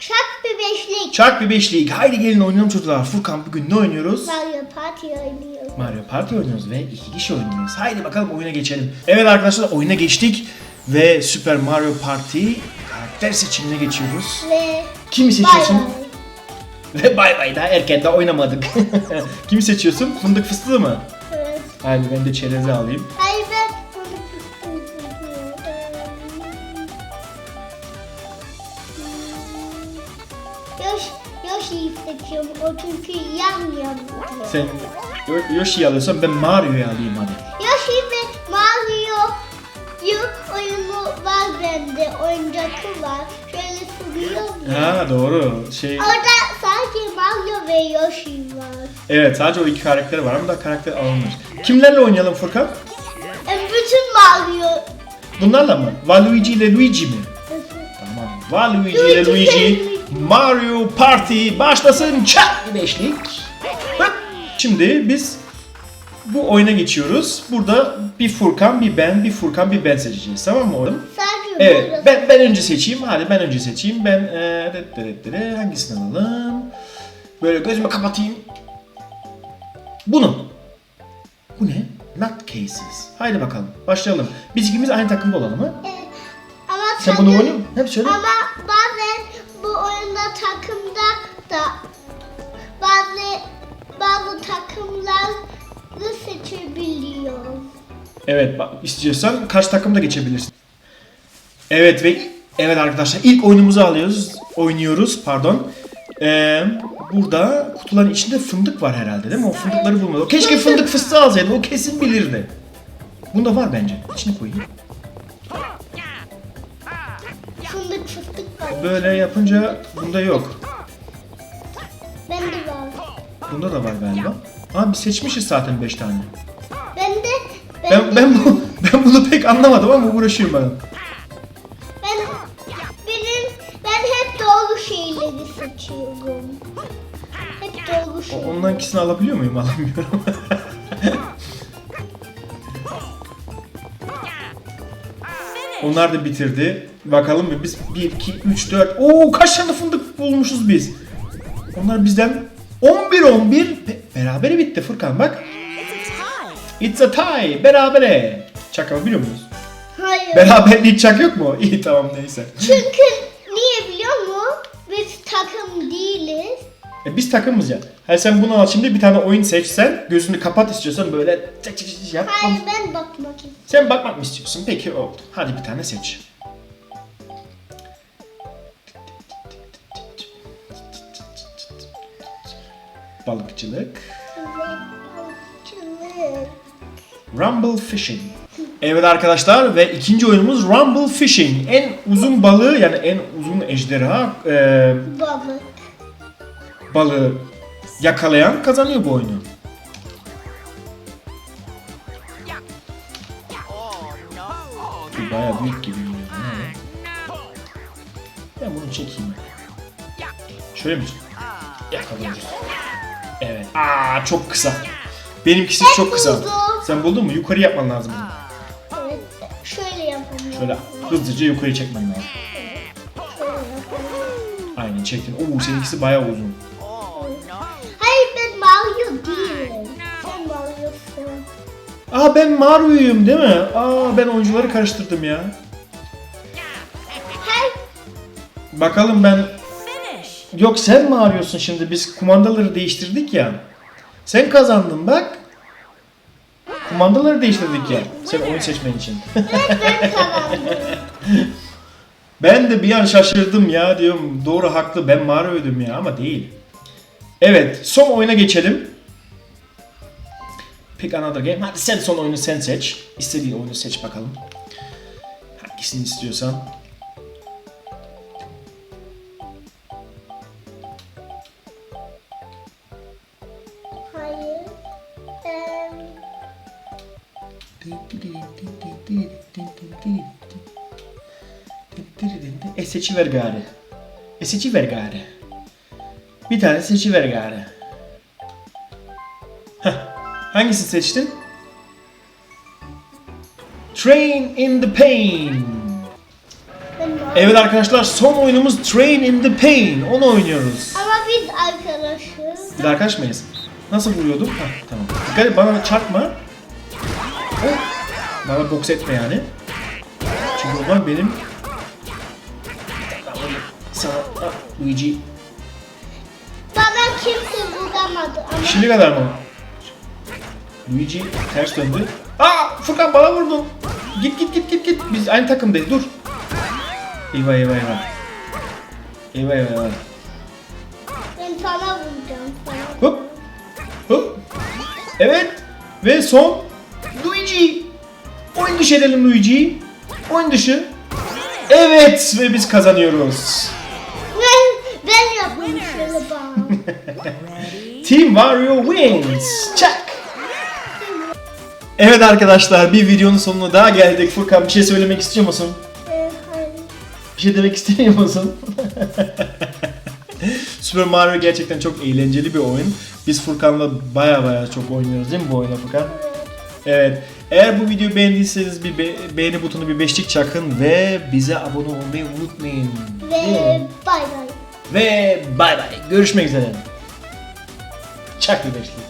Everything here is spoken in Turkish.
Çak bir beşlik. Çark bir beşlik. Haydi gelin oynayalım çocuklar. Furkan bugün ne oynuyoruz? Mario Party oynuyor. Mario Party oynuyoruz ve iki kişi oynuyoruz. Haydi bakalım oyuna geçelim. Evet arkadaşlar oyuna geçtik ve Super Mario Party karakter seçimine geçiyoruz. Ve Kimi bay seçiyorsun? bay. Ve bay bay daha erken de oynamadık. Kimi seçiyorsun? Fındık fıstığı mı? Evet. Hadi ben de çerezi alayım. Ben Yoshi'yi seçiyorum. O çünkü yan yan. Sen Yo- Yoshi'yi alıyorsan ben Mario'yu alayım hadi. Yoshi ve Mario Yok oyunu var bende. Oyuncakı var. Şöyle sürüyorum. Ha doğru. Şey Orada sadece Mario ve Yoshi var. evet sadece o iki karakter var ama da karakter alınmış. Kimlerle oynayalım Furkan? E, bütün Mario. Bunlarla mı? Waluigi ile Luigi mi? Tamam. Waluigi ile Luigi Mario Party başlasın. Bir beşlik. Hop. Şimdi biz bu oyuna geçiyoruz. Burada bir Furkan, bir ben, bir Furkan, bir ben seçeceğiz. Tamam mı oğlum? Sadece Evet. Ben ben önce seçeyim. Hadi ben önce seçeyim. Ben ee, det det det, hangisini alalım? Böyle gözümü kapatayım. Bunu. Bu ne? Nutcases. Haydi bakalım. Başlayalım. Biz ikimiz aynı takımda olalım ha? Evet. Ama Sen bunu oynuyor musun? Hep söyle. Ama da bazı bazı takımları seçebiliyorum. Evet bak istiyorsan karşı takımda geçebilirsin. Evet ve evet arkadaşlar ilk oyunumuzu alıyoruz. Oynuyoruz pardon. Ee, burada kutuların içinde fındık var herhalde değil mi? O fındıkları bulmadı. Keşke fındık fıstığı alsaydı. O kesin bilirdi. Bunda var bence. İçine koyayım. Fındık fıstık var. Böyle yapınca bunda yok. Bunda da var galiba. Abi seçmişiz zaten 5 tane. Bende Ben ben bu ben bunu pek anlamadım ama uğraşıyorum ben. ben benim ben hep doğru şeyleri seçiyorum. Hep doğru O- şeyleri. Ondan ikisini alabiliyor muyum? Alamıyorum. Onlar da bitirdi. Bakalım bir biz 1, 2, 3, 4. Oo kaç tane fındık bulmuşuz biz. Onlar bizden 11 11 Be- berabere bitti Furkan bak. It's a tie. Berabere. Çak biliyor muyuz? Hayır. Beraberliği çak yok mu? İyi tamam neyse. Çünkü niye biliyor musun? Biz takım değiliz. E, biz takımız ya. Hayır sen bunu al şimdi bir tane oyun seçsen gözünü kapat istiyorsan böyle çek çek çek yap. Hayır ben bakmak istiyorum. Sen bakmak mı istiyorsun? Peki oldu. Hadi bir tane seç. Balıkçılık. Rumble Fishing. Evet arkadaşlar ve ikinci oyunumuz Rumble Fishing. En uzun balığı yani en uzun ejderha e, Balık. balığı yakalayan kazanıyor bu oyunu. Bu bayağı büyük gibi geliyor. Ben bunu çekeyim. Şöyle mi? Yakalıyoruz. Evet. Aa çok kısa. Benimkisi çok kısa. buldum. Sen buldun mu? Yukarı yapman lazım. Evet. Şöyle yapalım. Şöyle hızlıca yukarı çekmen lazım. Şöyle yapalım. Aynen çektin. Oo seninkisi bayağı uzun. Hayır ben Mario değilim. Sen Mario'sun. Aa ben Mario'yum değil mi? Aa ben oyuncuları karıştırdım ya. Hayır. Bakalım ben... Yok sen mi arıyorsun şimdi? Biz kumandaları değiştirdik ya. Sen kazandın bak. Kumandaları değiştirdik ya. Sen oyun seçmen için. Ben kazandım. ben de bir an şaşırdım ya diyorum. Doğru haklı ben Mario'ydum ya ama değil. Evet son oyuna geçelim. Pick another game. Hadi sen son oyunu sen seç. İstediğin oyunu seç bakalım. Hangisini istiyorsan. E seçiver gari. E seçiver gari. Bir tane seçiver gari. Heh. Hangisini seçtin? Train in the Pain. Evet arkadaşlar son oyunumuz Train in the Pain. Onu oynuyoruz. Ama biz arkadaşız. De arkadaş mıyız? Nasıl vuruyordum? Heh, tamam. Dikkat et bana çarpma. Bana boks etme yani. Çünkü o zaman benim... Sana... Ah, Luigi. Bana kimse vuramadı ama Şimdi kadar mı? Luigi ters döndü. Aa Furkan bana vurdun. Git git git git git. Biz aynı takımdayız. Dur. Eyvah eyvah eyvah. Eyvah eyvah eyvah. ben sana vuracağım. Hop. Hop. Evet. Ve son. Dışı edelim Luigi'yi. Oyun dışı. Evet ve biz kazanıyoruz. Ben, ben bana. Team Wario wins. Çak. Evet arkadaşlar bir videonun sonuna daha geldik. Furkan bir şey söylemek istiyor musun? Ee. Bir şey demek istemiyor musun? Super Mario gerçekten çok eğlenceli bir oyun. Biz Furkan'la baya baya çok oynuyoruz değil mi bu oyunu Furkan? Evet. Eğer bu videoyu beğendiyseniz bir be- beğeni butonu bir beşlik çakın ve bize abone olmayı unutmayın. Ve bay bay. Ve bay bay. Görüşmek üzere. Çak bir beşlik.